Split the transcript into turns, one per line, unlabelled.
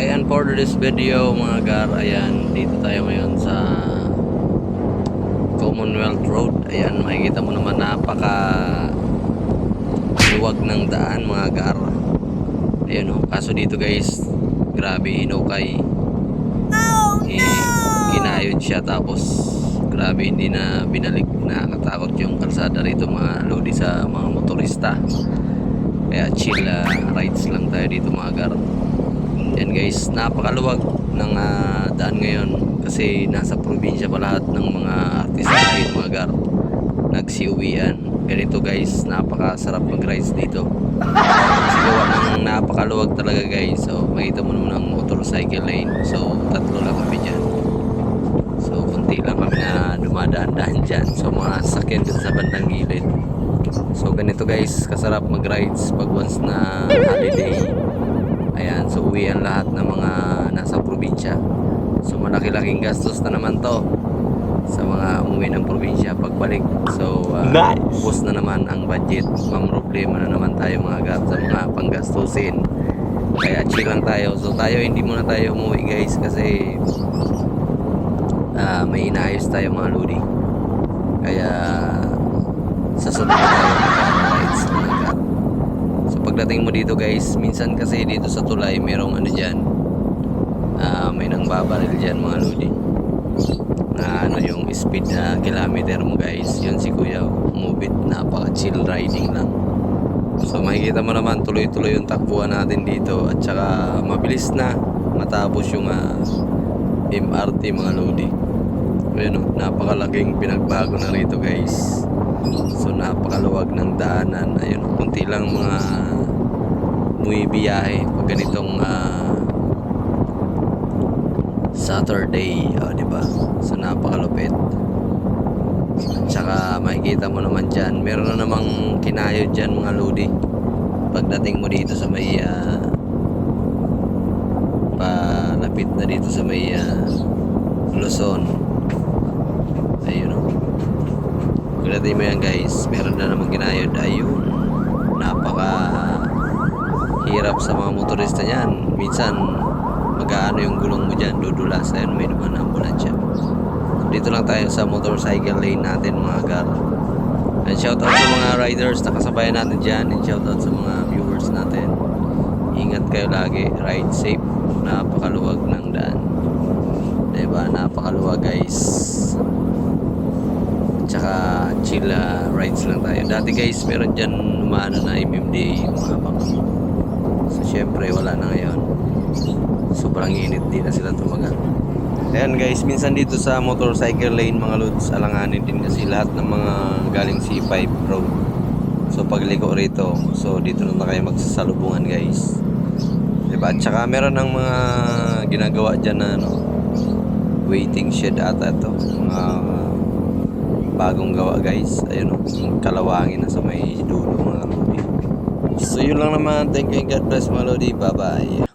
Ayan for this video mga gar, ayan dito tayo ngayon sa Commonwealth Road. Ayan makikita mo naman napaka luwag ng daan mga gar. Ayan oh, kaso dito guys, grabe hinukay. Eh, ginayod siya tapos grabe hindi na binalik nakakatakot yung kalsada rito mga lodi sa mga motorista. Kaya chill ah, rides lang tayo dito mga gar. Yan guys, napakaluwag ng ah, daan ngayon kasi nasa probinsya pa lahat ng mga artista ngayon mga gar. Nagsiuwian. Ganito guys, napakasarap mag-rides dito. Kasi gawa ng napakaluwag talaga guys. So, makita mo naman ang motorcycle lane. So, tatlo lang kami dyan. So, kunti lang kami na dumadaan-daan dyan. So, mga sasakyan dyan sa bandang gilid. So, ganito guys, kasarap mag-rides pag once na holiday. Ang lahat ng mga nasa probinsya. So malaki-laking gastos na naman to sa mga umuwi ng probinsya pagbalik. So uh,
Nice!
ubos na naman ang budget. Mamroblema na naman tayo mga gab sa mga panggastusin. Kaya chill lang tayo. So tayo hindi muna tayo umuwi guys kasi ah, may inaayos tayo mga lodi. Kaya sa sunod na tayo mag-rides mga gab. So pagdating mo dito guys, minsan kasi dito sa tulay merong ano dyan, ah, may nang babaril dyan mga lodi. Na ano yung speed na kilometer mo guys, yun si kuya, umubit, napaka chill riding lang. So makikita mo naman tuloy-tuloy yung takbuhan natin dito at saka mabilis na matapos yung ah, MRT mga lodi. Ayun o, napakalaking pinagbago na rito guys. So napakaluwag ng daanan. Ayun, kunti lang mga bumibiyahe pag ganitong ah, Saturday, oh, di ba? So napakalupit. Tsaka makikita mo naman dyan, meron na namang kinayod dyan mga lodi. Pagdating mo dito sa may ah, palapit na dito sa may ah, Luzon. Ayun oh. Pagdating mo yan guys, meron na namang ginayod. Ayun. Napaka hirap sa mga motorista niyan. Minsan, mag-aano yung gulong mo dyan, dudulas. Ayun, may naman ambulansya. Dito lang tayo sa motorcycle lane natin mga gar. And shout out sa mga riders na kasabayan natin dyan. And shout out sa mga viewers natin. Ingat kayo lagi. Ride safe. Napakaluwag ng daan. Diba? Napakaluwag guys. Tsaka chill ah, rides lang tayo. Dati guys, meron dyan umano na MMDA mga bang. So syempre wala na ngayon. Sobrang init di na sila tumagal. Ayan guys, minsan dito sa motorcycle lane mga lods, alanganin din kasi lahat ng mga galing C5 road. So pagliko rito, so dito na kayo magsasalubungan guys. Diba? At saka meron ng mga ginagawa dyan na ano, waiting shed ata ito. Mga bagong gawa guys. Ayun o, yung kalawangin na sa may dulo mga. So yun lang naman. Thank you and God bless mga lodi. Bye bye.